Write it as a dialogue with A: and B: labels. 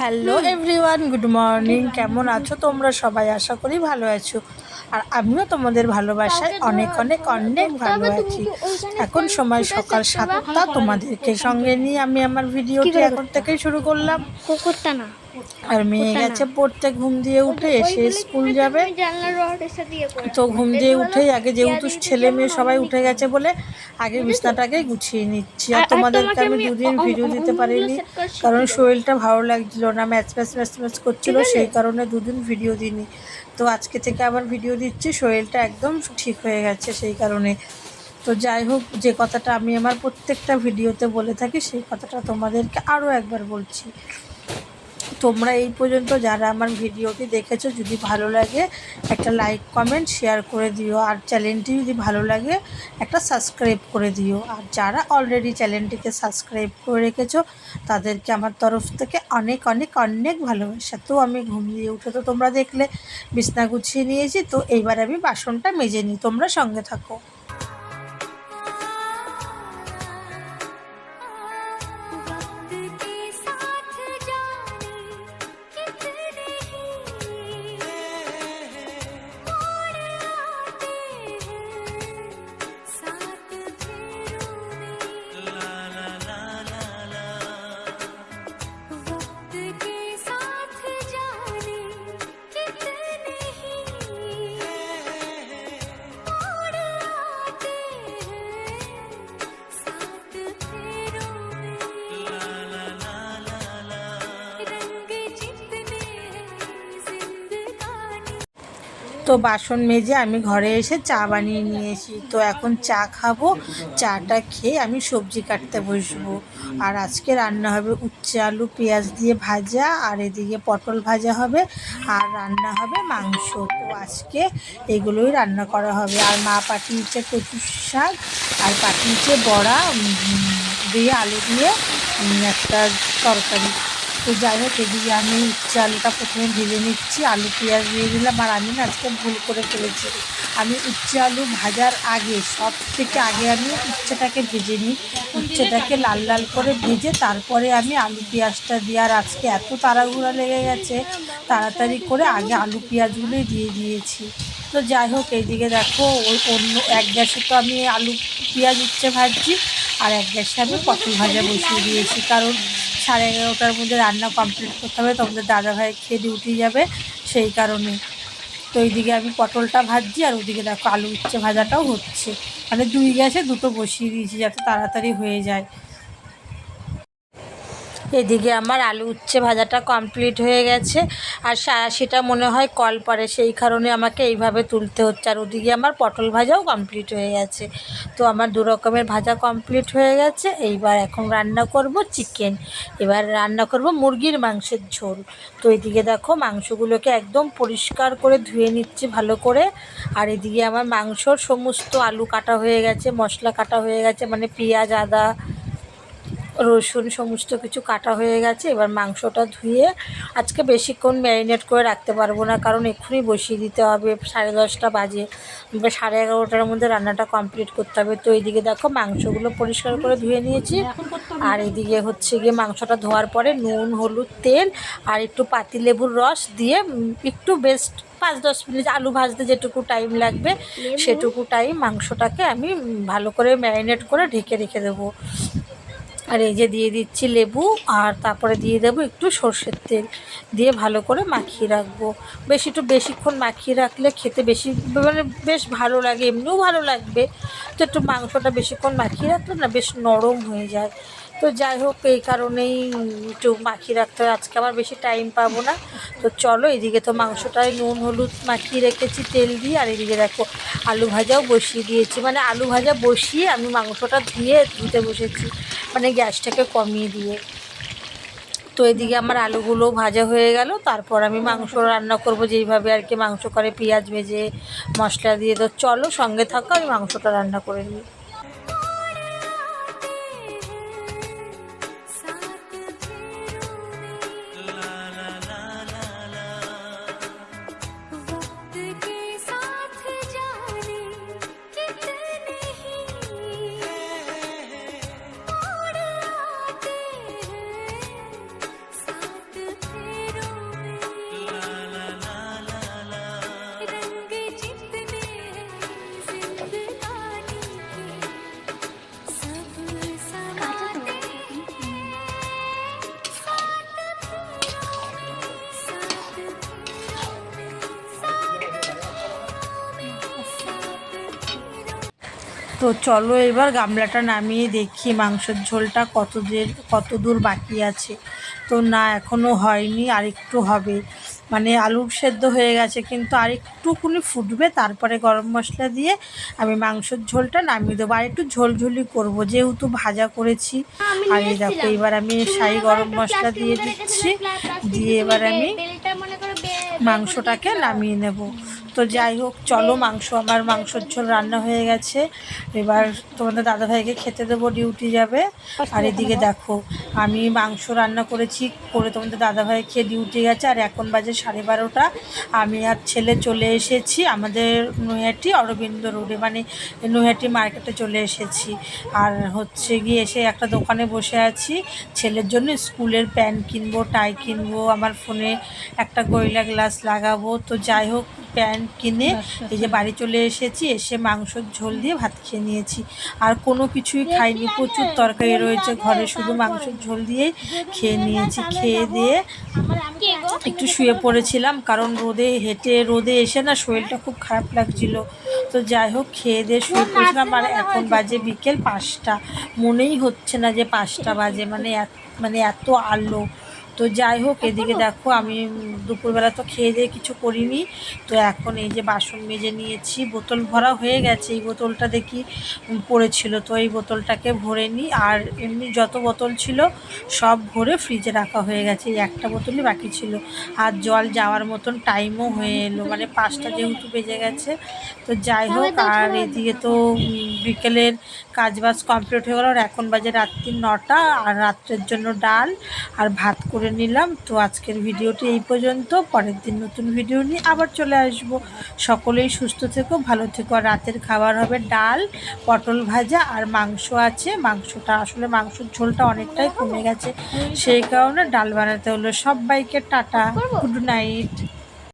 A: Hello everyone good morning কেমন আছো? তোমরা সবাই আশা করি ভালো আছো। আর আমিও তোমাদের ভালোবাসায় অনেক অনেক অনেক ভালো আছি। এখন সময় সকাল সাতটা তোমাদেরকে সঙ্গে নিয়ে আমি আমার ভিডিওটি এখন থেকেই শুরু করলাম।
B: কুকুরটা না।
A: আর মেয়ে গেছে পড়তে ঘুম দিয়ে উঠে এসে স্কুল যাবে। তো ঘুম দিয়ে উঠেই আগে যেহেতু ছেলে মেয়ে সবাই উঠে গেছে বলে আগে বিছনাটাকে গুছিয়ে নিচ্ছি। আর তোমাদেরকে আমি দুদিন ভিডিও দিতে পারিনি কারণ শরীরটা ভালো লাগছিল না ম্যাচ ম্যাচ ম্যাচ ম্যাচ করছিল সেই কারণে দুদিন ভিডিও দিইনি। তো আজকে থেকে আবার ভিডিও দিচ্ছি। শরীরটা একদম ঠিক হয়ে গেছে সেই কারণে। তো যাই হোক, যে কথাটা আমি আমার প্রত্যেকটা ভিডিওতে বলে থাকি, সেই কথাটা তোমাদেরকে আরও একবার বলছি। তোমরা এই পর্যন্ত যারা আমার ভিডিওটি দেখেছ, যদি ভালো লাগে, একটা লাইক কমেন্ট শেয়ার করে দিও। আর চ্যানেলটি যদি ভালো লাগে, একটা সাবস্ক্রাইব করে দিও। আর যারা অলরেডি চ্যানেলটিকে সাবস্ক্রাইব করে রেখেছো, তাদেরকে আমার তরফ থেকে অনেক অনেক অনেক ভালোবাসা। তো আমি ঘুম দিয়ে উঠে তো তোমরা দেখলে, বিছনা গুছিয়ে নিয়েছি, তো এইবার আমি বাসনটা মেজে নিই। তোমরা সঙ্গে থাকো। তো বাসন মেজে আমি ঘরে এসে চা বানিয়ে নিয়েছি। তো এখন চা খাব, চাটা খেয়ে আমি সবজি কাটতে বসবো। আর আজকে রান্না হবে উচ্ছে আলু পেঁয়াজ দিয়ে ভাজা, আর এদিকে পটল ভাজা হবে, আর রান্না হবে মাংস। তো আজকে এগুলোই রান্না করা হবে। আর মা পাঠিয়েছে কচুর শাক, আর পাঠিয়েছে বড়া দিয়ে আলু দিয়ে একটা তরকারি। তো যাই হোক, এদিকে আমি উচ্ছে আলুটা প্রথমে ভেজে নিচ্ছি, আলু পেঁয়াজ দিয়ে দিলাম, আর আমি না আজকে ভুল করে ফেলেছি। আমি উচ্ছে আলু ভাজার আগে, সব থেকে আগে আমি উচ্ছেটাকে ভেজে নিই। উচ্ছেটাকে লাল লাল করে ভেজে তারপরে আমি আলু পেঁয়াজটা দিয়ে, আর আজকে এত তাড়াহুড়া লেগে গেছে, তাড়াতাড়ি করে আগে আলু পেঁয়াজগুলোই দিয়ে দিয়েছি। তো যাই হোক, এইদিকে দেখো অন্য এক গ্যাসে তো আমি আলু পেঁয়াজ উচ্ছে ভাজছি, আর এক গ্যাসে আমি পটল ভাজা বসিয়ে দিয়েছি, কারণ সাড়ে এগারোটার মধ্যে রান্না কমপ্লিট করতে হবে তোমাদের দাদাভাই খেয়ে ডিউটি যাবে, সেই কারণে। তো এইদিকে আমি পটলটা ভাজছি, আর ওদিকে দেখো আলু উচ্ছে ভাজাটাও হচ্ছে। মানে দুই গ্যাসে দুটো বসিয়ে দিয়েছি যাতে তাড়াতাড়ি হয়ে যায়। এদিকে আমার আলু উচ্ছে ভাজাটা কমপ্লিট হয়ে গেছে। আর সেটা মনে হয় কল পরে সেই কারণে আমাকে এইভাবে তুলতে হচ্ছে। আর ওদিকে আমার পটল ভাজাও কমপ্লিট হয়ে গেছে। তো আমার দু রকমের ভাজা কমপ্লিট হয়ে গেছে। এইবার এখন রান্না করব চিকেন এবার রান্না করব মুরগির মাংসের ঝোল। তো এদিকে দেখো মাংসগুলোকে একদম পরিষ্কার করে ধুয়ে নিচ্ছি ভালো করে। আর এদিকে আমার মাংসর সমস্ত আলু কাটা হয়ে গেছে, মশলা কাটা হয়ে গেছে মানে পেঁয়াজ, আদা রসুন সমস্ত কিছু কাটা হয়ে গেছে এবার মাংসটা ধুয়ে আজকে বেশিক্ষণ ম্যারিনেট করে রাখতে পারব না কারণ এক্ষুনি বসিয়ে দিতে হবে সাড়ে দশটা বাজে এবার সাড়ে এগারোটার মধ্যে রান্নাটা কমপ্লিট করতে হবে। তো এইদিকে দেখো মাংসগুলো পরিষ্কার করে ধুয়ে নিয়েছি আর এদিকে হচ্ছে গিয়ে মাংসটা ধোয়ার পরে নুন হলুদ তেল আর একটু পাতিলেবুর রস দিয়ে একটু বেস্ট পাঁচ দশ মিনিট আলু ভাজতে যেটুকু টাইম লাগবে সেটুকু টাইম মাংসটাকে আমি ভালো করে ম্যারিনেট করে ঢেকে রেখে দেবো। আর এই যে দিয়ে দিচ্ছি লেবু আর তারপরে দিয়ে দেবো একটু সর্ষের তেল দিয়ে ভালো করে মাখিয়ে রাখব। বেশ একটু বেশিক্ষণ মাখিয়ে রাখলে খেতে বেশি মানে বেশ ভালো লাগে, এমনিও ভালো লাগবে। তো একটু মাংসটা বেশিক্ষণ মাখিয়ে রাখলে না বেশ নরম হয়ে যায়। তো যাই হোক, এই কারণেই একটু মাখিয়ে রাখতে হয়। আজকে আবার বেশি টাইম পাবো না। তো চলো, এদিকে তো মাংসটায় নুন, হলুদ মাখিয়ে রেখেছি, তেল দিয়ে। আর এদিকে দেখো, আলু ভাজাও বসিয়ে দিয়েছি। মানে আলু ভাজা বসিয়ে আমি মাংসটা ধুয়ে ধুতে বসেছি। মানে গ্যাসটাকে কমিয়ে দিয়ে। তো এদিকে আমার আলুগুলো ভাজা হয়ে গেল, তারপর আমি মাংস রান্না করব যেইভাবে আর কি। মাংস করে পেঁয়াজ ভেজে মশলা দিয়ে, তো চলো সঙ্গে থাকো, আমি মাংসটা রান্না করে নিই। তো চলো এবার গামলাটা নামিয়ে দেখি মাংসের ঝোলটা কত দূর কত দূর বাকি আছে। তো না এখনও হয়নি আর একটু হবে। মানে আলু সেদ্ধ হয়ে গেছে কিন্তু আর একটুকুনি ফুটবে তারপরে গরম মশলা দিয়ে আমি মাংসের ঝোলটা নামিয়ে দেবো। আর একটু ঝোলঝুলি করব যেহেতু ভাজা করেছি। আর এই দেখো এবার আমি শাহি গরম মশলা দিয়ে দিচ্ছি। দিয়ে এবার আমি মাংসটাকে নামিয়ে নেব। তো যাই হোক, চলো মাংস, আমার মাংসর ঝোল রান্না হয়ে গেছে। এবার তোমাদের দাদাভাইকে খেতে দেবো, ডিউটি যাবে। আর এদিকে দেখো, আমি মাংস রান্না করেছি, করে তোমাদের দাদাভাই খেয়ে ডিউটি গেছে। আর এখন বাজে সাড়ে বারোটা। আমি আর ছেলে চলে এসেছি, আমাদের নৈহাটি অরবিন্দ রোডে মানে নৈহাটি মার্কেটে চলে এসেছি। আর হচ্ছে গিয়ে এসে একটা দোকানে বসে আছি। ছেলের জন্য স্কুলের প্যান্ট কিনবো, টাই কিনবো, আমার ফোনে একটা গরিলা গ্লাস লাগাবো। তো যাই হোক প্যান্ট কিনে এই যে বাড়ি চলে এসেছি এসে মাংসর ঝোল দিয়ে ভাত খেয়ে নিয়েছি। আর কোনো কিছুই খাইনি প্রচুর তরকারি রয়েছে ঘরে শুধু মাংসের ঝোল দিয়েই খেয়ে নিয়েছি খেয়ে দিয়ে একটু শুয়ে পড়েছিলাম কারণ রোদে হেঁটে রোদে এসে না শরীরটা খুব খারাপ লাগছিল। তো যাই হোক খেয়ে দিয়ে শুয়ে পড়েছিলাম আর এখন বাজে বিকেল পাঁচটা। মনেই হচ্ছে না যে পাঁচটা বাজে মানে এত মানে এত আলো। তো যাই হোক এদিকে দেখো আমি দুপুরবেলা তো খেয়ে দিয়ে কিছু করিনি। তো এখন এই যে বাসন মেজে নিয়েছি বোতল ভরা হয়ে গেছে। এই বোতলটা দেখি পড়েছিল তো এই বোতলটাকে ভরে নিই। আর এমনি যত বোতল ছিল সব ভরে ফ্রিজে রাখা হয়ে গেছে। এই একটা বোতলই বাকি ছিল। আর জল যাওয়ার মতন টাইমও হয়ে এলো। মানে পাঁচটা যেহেতু বেজে গেছে তো যাই হোক আর এদিকে তো বিকেলের কাজ বাজ কমপ্লিট হয়ে গেল। আর এখন বাজে রাত্রি নটা আর রাত্রের জন্য ডাল আর ভাত করে নিলাম। তো আজকের ভিডিওটি এই পর্যন্ত। পরের দিন নতুন ভিডিও নিয়ে আবার চলে আসব। সকলেই সুস্থ থেকো ভালো থেকো। আর রাতের খাবার হবে ডাল পটল ভাজা আর মাংস আছে। মাংসটা আসলে মাংসর ঝোলটা অনেকটাই কমে গেছে। সেই কারণে ডাল বানাতে হলো সবাইকে টাটা। Good night